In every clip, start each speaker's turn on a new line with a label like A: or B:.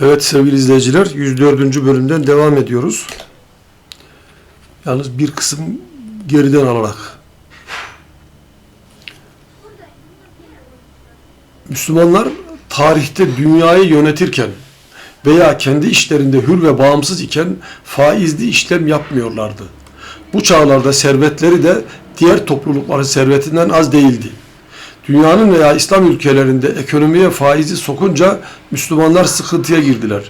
A: Evet sevgili izleyiciler 104. bölümden devam ediyoruz. Yalnız bir kısım geriden alarak. Müslümanlar tarihte dünyayı yönetirken veya kendi işlerinde hür ve bağımsız iken faizli işlem yapmıyorlardı. Bu çağlarda servetleri de diğer toplulukların servetinden az değildi. Dünyanın veya İslam ülkelerinde ekonomiye faizi sokunca Müslümanlar sıkıntıya girdiler.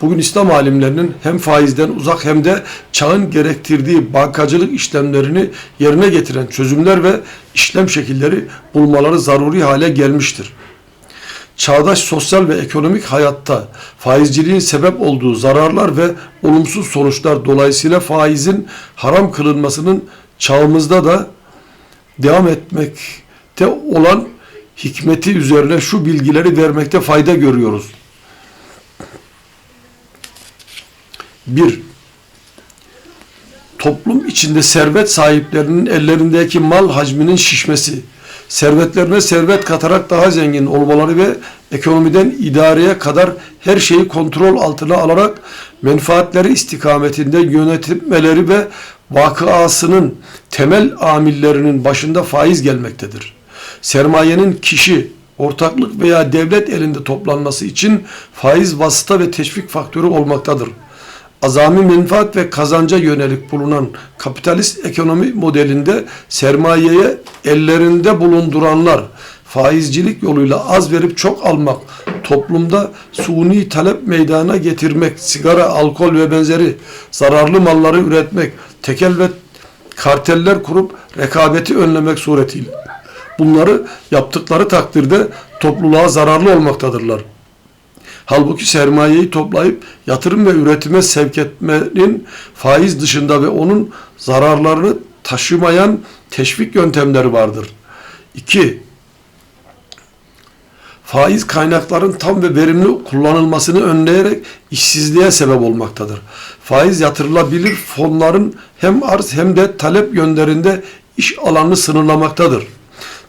A: Bugün İslam alimlerinin hem faizden uzak hem de çağın gerektirdiği bankacılık işlemlerini yerine getiren çözümler ve işlem şekilleri bulmaları zaruri hale gelmiştir. Çağdaş sosyal ve ekonomik hayatta faizciliğin sebep olduğu zararlar ve olumsuz sonuçlar dolayısıyla faizin haram kılınmasının çağımızda da devam etmekte olan hikmeti üzerine şu bilgileri vermekte fayda görüyoruz. 1. Toplum içinde servet sahiplerinin ellerindeki mal hacminin şişmesi, servetlerine servet katarak daha zengin olmaları ve ekonomiden idareye kadar her şeyi kontrol altına alarak menfaatleri istikametinde yönetilmeleri ve vakıasının temel amillerinin başında faiz gelmektedir. Sermayenin kişi, ortaklık veya devlet elinde toplanması için faiz vasıta ve teşvik faktörü olmaktadır azami menfaat ve kazanca yönelik bulunan kapitalist ekonomi modelinde sermayeye ellerinde bulunduranlar faizcilik yoluyla az verip çok almak, toplumda suni talep meydana getirmek, sigara, alkol ve benzeri zararlı malları üretmek, tekel ve karteller kurup rekabeti önlemek suretiyle. Bunları yaptıkları takdirde topluluğa zararlı olmaktadırlar. Halbuki sermayeyi toplayıp yatırım ve üretime sevk etmenin faiz dışında ve onun zararlarını taşımayan teşvik yöntemleri vardır. 2. Faiz kaynakların tam ve verimli kullanılmasını önleyerek işsizliğe sebep olmaktadır. Faiz yatırılabilir fonların hem arz hem de talep yönlerinde iş alanını sınırlamaktadır.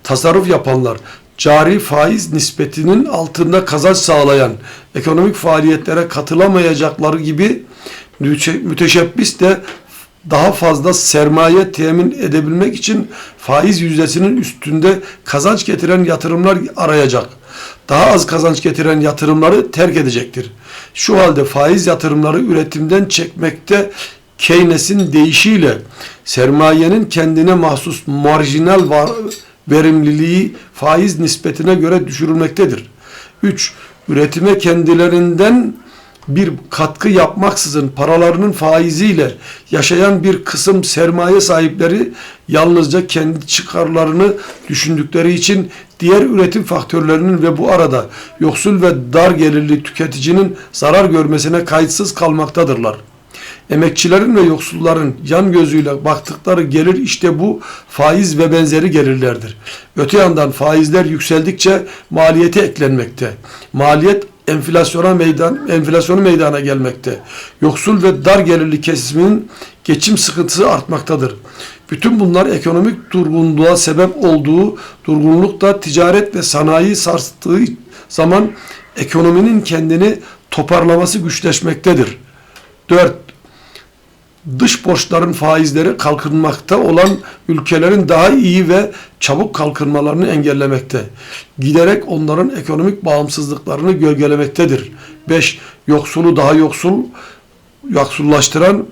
A: Tasarruf yapanlar cari faiz nispetinin altında kazanç sağlayan ekonomik faaliyetlere katılamayacakları gibi müteşebbis de daha fazla sermaye temin edebilmek için faiz yüzdesinin üstünde kazanç getiren yatırımlar arayacak. Daha az kazanç getiren yatırımları terk edecektir. Şu halde faiz yatırımları üretimden çekmekte Keynes'in deyişiyle sermayenin kendine mahsus marjinal var, verimliliği faiz nispetine göre düşürülmektedir. 3. Üretime kendilerinden bir katkı yapmaksızın paralarının faiziyle yaşayan bir kısım sermaye sahipleri yalnızca kendi çıkarlarını düşündükleri için diğer üretim faktörlerinin ve bu arada yoksul ve dar gelirli tüketicinin zarar görmesine kayıtsız kalmaktadırlar. Emekçilerin ve yoksulların yan gözüyle baktıkları gelir işte bu faiz ve benzeri gelirlerdir. Öte yandan faizler yükseldikçe maliyeti eklenmekte. Maliyet enflasyona meydan enflasyonu meydana gelmekte. Yoksul ve dar gelirli kesimin geçim sıkıntısı artmaktadır. Bütün bunlar ekonomik durgunluğa sebep olduğu durgunlukta ticaret ve sanayi sarstığı zaman ekonominin kendini toparlaması güçleşmektedir. 4 dış borçların faizleri kalkınmakta olan ülkelerin daha iyi ve çabuk kalkınmalarını engellemekte. Giderek onların ekonomik bağımsızlıklarını gölgelemektedir. 5. Yoksulu daha yoksul, yoksullaştıran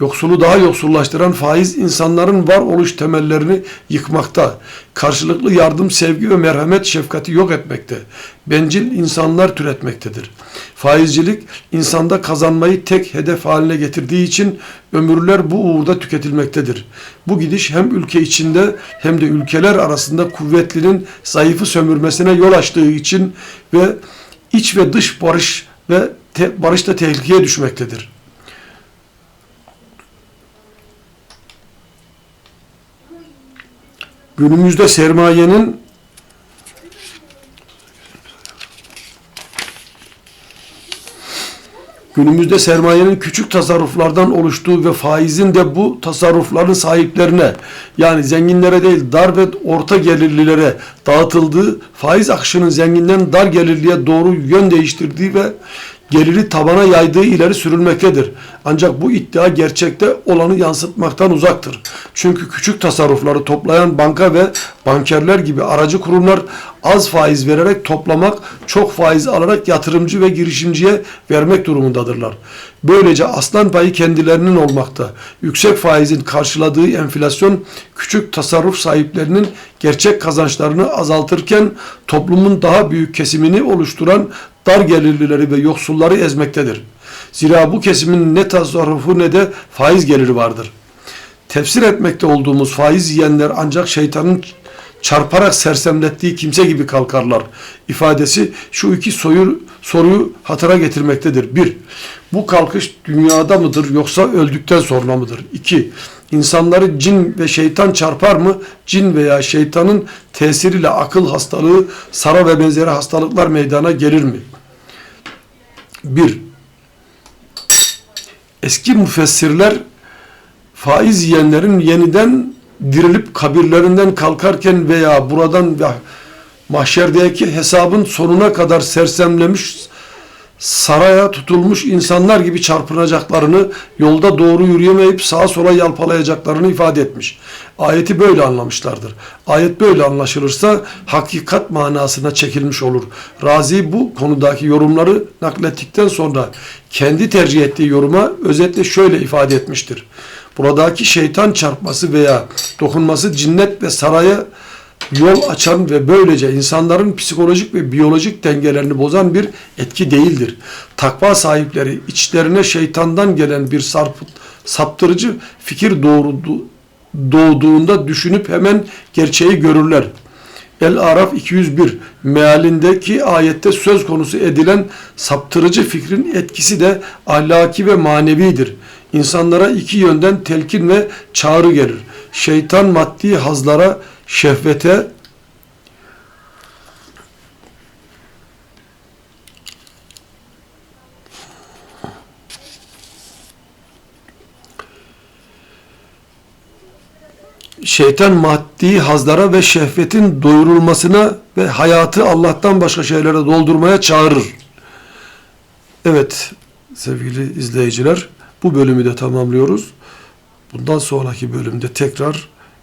A: Yoksulu daha yoksullaştıran faiz insanların varoluş temellerini yıkmakta. Karşılıklı yardım, sevgi ve merhamet, şefkati yok etmekte. Bencil insanlar türetmektedir. Faizcilik insanda kazanmayı tek hedef haline getirdiği için ömürler bu uğurda tüketilmektedir. Bu gidiş hem ülke içinde hem de ülkeler arasında kuvvetlinin zayıfı sömürmesine yol açtığı için ve iç ve dış barış ve te, barış tehlikeye düşmektedir. Günümüzde sermayenin günümüzde sermayenin küçük tasarruflardan oluştuğu ve faizin de bu tasarrufların sahiplerine yani zenginlere değil dar ve orta gelirlilere dağıtıldığı faiz akışının zenginden dar gelirliye doğru yön değiştirdiği ve geliri tabana yaydığı ileri sürülmektedir. Ancak bu iddia gerçekte olanı yansıtmaktan uzaktır. Çünkü küçük tasarrufları toplayan banka ve bankerler gibi aracı kurumlar az faiz vererek toplamak, çok faiz alarak yatırımcı ve girişimciye vermek durumundadırlar. Böylece aslan payı kendilerinin olmakta. Yüksek faizin karşıladığı enflasyon küçük tasarruf sahiplerinin gerçek kazançlarını azaltırken toplumun daha büyük kesimini oluşturan dar gelirlileri ve yoksulları ezmektedir. Zira bu kesimin ne tasarrufu ne de faiz geliri vardır. Tefsir etmekte olduğumuz faiz yiyenler ancak şeytanın çarparak sersemlettiği kimse gibi kalkarlar. İfadesi şu iki soyu, soruyu hatıra getirmektedir. Bir, bu kalkış dünyada mıdır yoksa öldükten sonra mıdır? İki, insanları cin ve şeytan çarpar mı? Cin veya şeytanın tesiriyle akıl hastalığı, sara ve benzeri hastalıklar meydana gelir mi? Bir, eski müfessirler faiz yiyenlerin yeniden dirilip kabirlerinden kalkarken veya buradan mahşerdeki hesabın sonuna kadar sersemlemiş saraya tutulmuş insanlar gibi çarpınacaklarını, yolda doğru yürüyemeyip sağa sola yalpalayacaklarını ifade etmiş. Ayeti böyle anlamışlardır. Ayet böyle anlaşılırsa hakikat manasına çekilmiş olur. Razi bu konudaki yorumları naklettikten sonra kendi tercih ettiği yoruma özetle şöyle ifade etmiştir. Buradaki şeytan çarpması veya dokunması cinnet ve saraya yol açan ve böylece insanların psikolojik ve biyolojik dengelerini bozan bir etki değildir. Takva sahipleri içlerine şeytandan gelen bir sarp, saptırıcı fikir doğurdu, doğduğunda düşünüp hemen gerçeği görürler. El-Araf 201 mealindeki ayette söz konusu edilen saptırıcı fikrin etkisi de ahlaki ve manevidir. İnsanlara iki yönden telkin ve çağrı gelir. Şeytan maddi hazlara, şehvete, şeytan maddi hazlara ve şehvetin doyurulmasına ve hayatı Allah'tan başka şeylere doldurmaya çağırır. Evet sevgili izleyiciler bu bölümü de tamamlıyoruz. Bundan sonraki bölümde tekrar